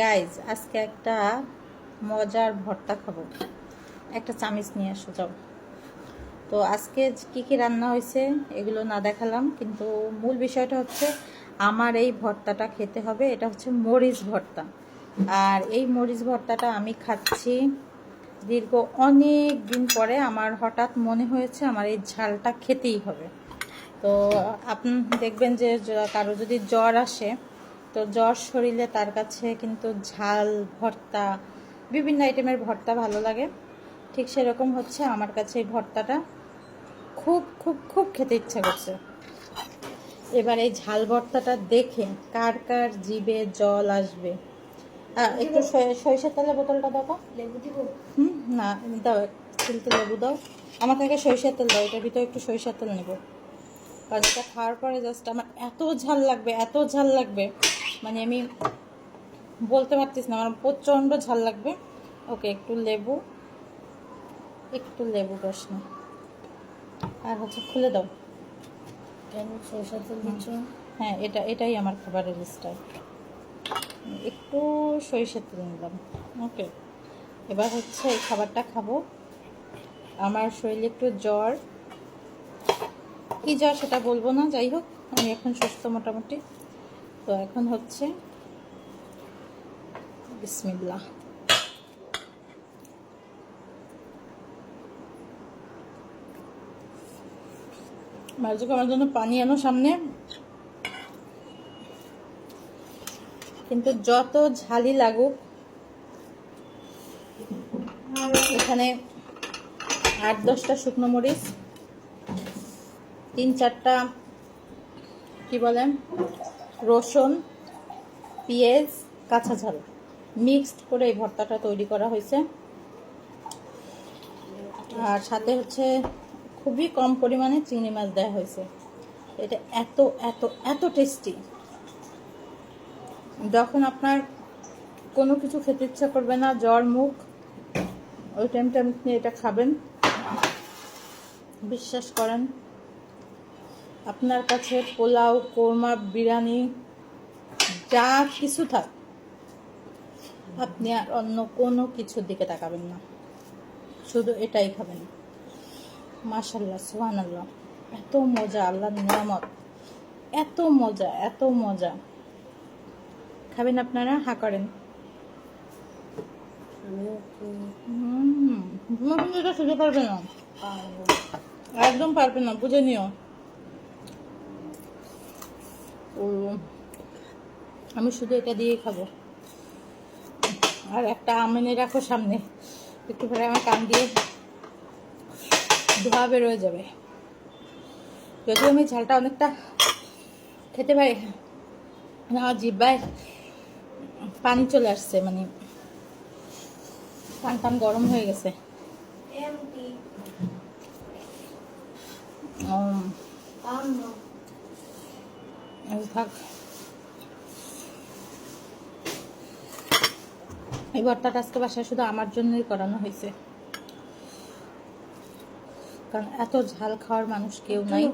Guys আজকে একটা মজার ভর্তা খাব। একটা চামিচ নিয়ে আসো, যাও। তো আজকে কি কি রান্না হয়েছে এগুলো না দেখালাম, কিন্তু মূল বিষয়টা হচ্ছে আমার এই ভর্তাটা খেতে হবে, এটা হচ্ছে মরিচ ভর্তা। আর এই মরিচ ভর্তাটা আমি খাচ্ছি দীর্ঘ অনেক দিন পরে, আমার হঠাৎ মনে হয়েছে আমার এই ঝালটা খেতেই হবে। তো আপনি দেখবেন যে কারও যদি জ্বর আসে তো জ্বর শরীরে তার কাছে কিন্তু ঝাল ভর্তা বিভিন্ন আইটেমের ভর্তা ভালো লাগে। ঠিক সেরকম হচ্ছে আমার কাছে এই ভর্তাটা। খুব খুব খুব খেতে ইচ্ছা করছে। এবার এই ঝাল ভর্তাটা দেখে কার কার জিভে জল আসবে। একটু সরি- সরিষার তেলের বোতলটা দাও লেবু দিব? হুম না দাও চিলতে লেবু দাও। আমার থেকে সরিষার তেল দাও এটার ভিতরে একটু সরিষার তেল নেব। কারণ এটা খাওয়ার পরে জাস্ট আমার এত ঝাল লাগবে এত ঝাল লাগবে। মানে আমি বলতে পারতেছি না আমার প্রচণ্ড ঝাল লাগবে। ওকে একটু লেবু একটু লেবু রস না আর হচ্ছে খুলে দাও। কেন? সরষের তেল দিচ্ছ? হ্যাঁ এটা এটাই আমার খাবারের স্টাইল। একটু সরিষার তেল নিলাম। ওকে এবার হচ্ছে এই খাবারটা খাব। আমার শরীরে একটু জ্বর। কি জ্বর সেটা বলব না যাই হোক আমি এখন সুস্থ মোটামুটি। তো এখন হচ্ছে বিসমিল্লাহ। মার্জুক, আমার জন্য পানি আনো সামনে। কিন্তু যত ঝালই লাগুক, এখানে আট, দশটা শুকনো মরিচ, তিন, চারটা, কি বলেন? রসুন, পেঁয়াজ, কাঁচা ঝাল। মিক্সড করে এই ভর্তাটা তৈরি করা হয়েছে। আর সাথে হচ্ছে খুবই কম পরিমাণে চিংড়ি মাছ দেওয়া হয়েছে। এটা এত এত এত টেস্টি যখন আপনার কোনো কিছু খেতে ইচ্ছা করবে না, জ্বর, মুখ, ওই টাইমটা আপনি এটা খাবেন। বিশ্বাস করেন। আপনার কাছে পোলাও কোরমা বিরিয়ানি যা কিছু থাক। আপনি আর অন্য কোনো কিছুর দিকে তাকাবেন না। শুধু এটাই খাবেন। মাশাল্লাহ সুহান আল্লাহ এত মজা আল্লাহর নিয়ামত। এত মজা এত মজা। খাবেন আপনারা? হা করেন। হুম পারবে না। একদম পারবে না বুঝে নিও। আমি শুধু এটা দিয়েই খাব। আর একটা আম এনে রাখো সামনে। একটু পরে আমার কান দিয়ে ধোয়া বেরোয় যাবে। যদিও আমি ঝালটা অনেকটা খেতে পারি আমার জিব্বায় পানি চলে আসছে মানে কান টান গরম হয়ে গেছে। থাক। এই ভর্তাটা আজকে বাসায় শুধু আমার জন্যই করানো হয়েছে। কারণ এত ঝাল খাওয়ার মানুষ কেউ নাই।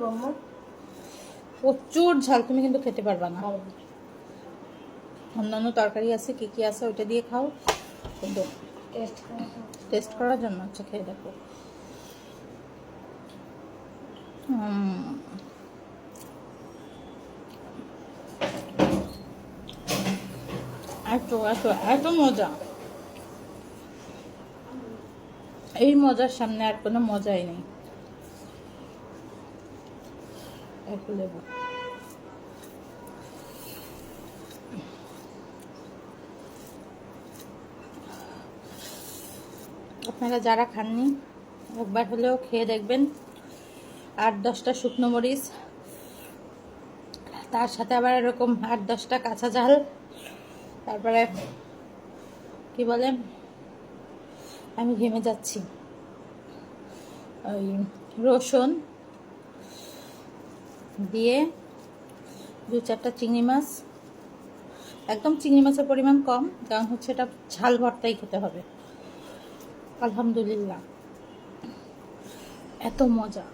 প্রচুর ঝাল তুমি কিন্তু খেতে পারবা না। অন্যান্য তরকারি আছে কি কি আছে ওইটা দিয়ে খাও। কিন্তু টেস্ট করার জন্য আচ্ছা খেয়ে দেখো। উম। এত এত এত মজা। এই মজার সামনে আর কোনো মজাই নেই। আপনারা যারা খাননি, একবার হলেও খেয়ে দেখবেন। আট দশটা শুকনো মরিচ, তার সাথে আবার এরকম আট দশটা কাঁচা ঝাল। তারপরে কি বলে? আমি ঘেমে যাচ্ছি। ওই রসুন দিয়ে দু চারটা চিংড়ি মাছ। একদম চিংড়ি মাছের পরিমাণ কম, কারণ হচ্ছে এটা ঝাল ভর্তাই খেতে হবে। আলহামদুলিল্লাহ। এত মজা।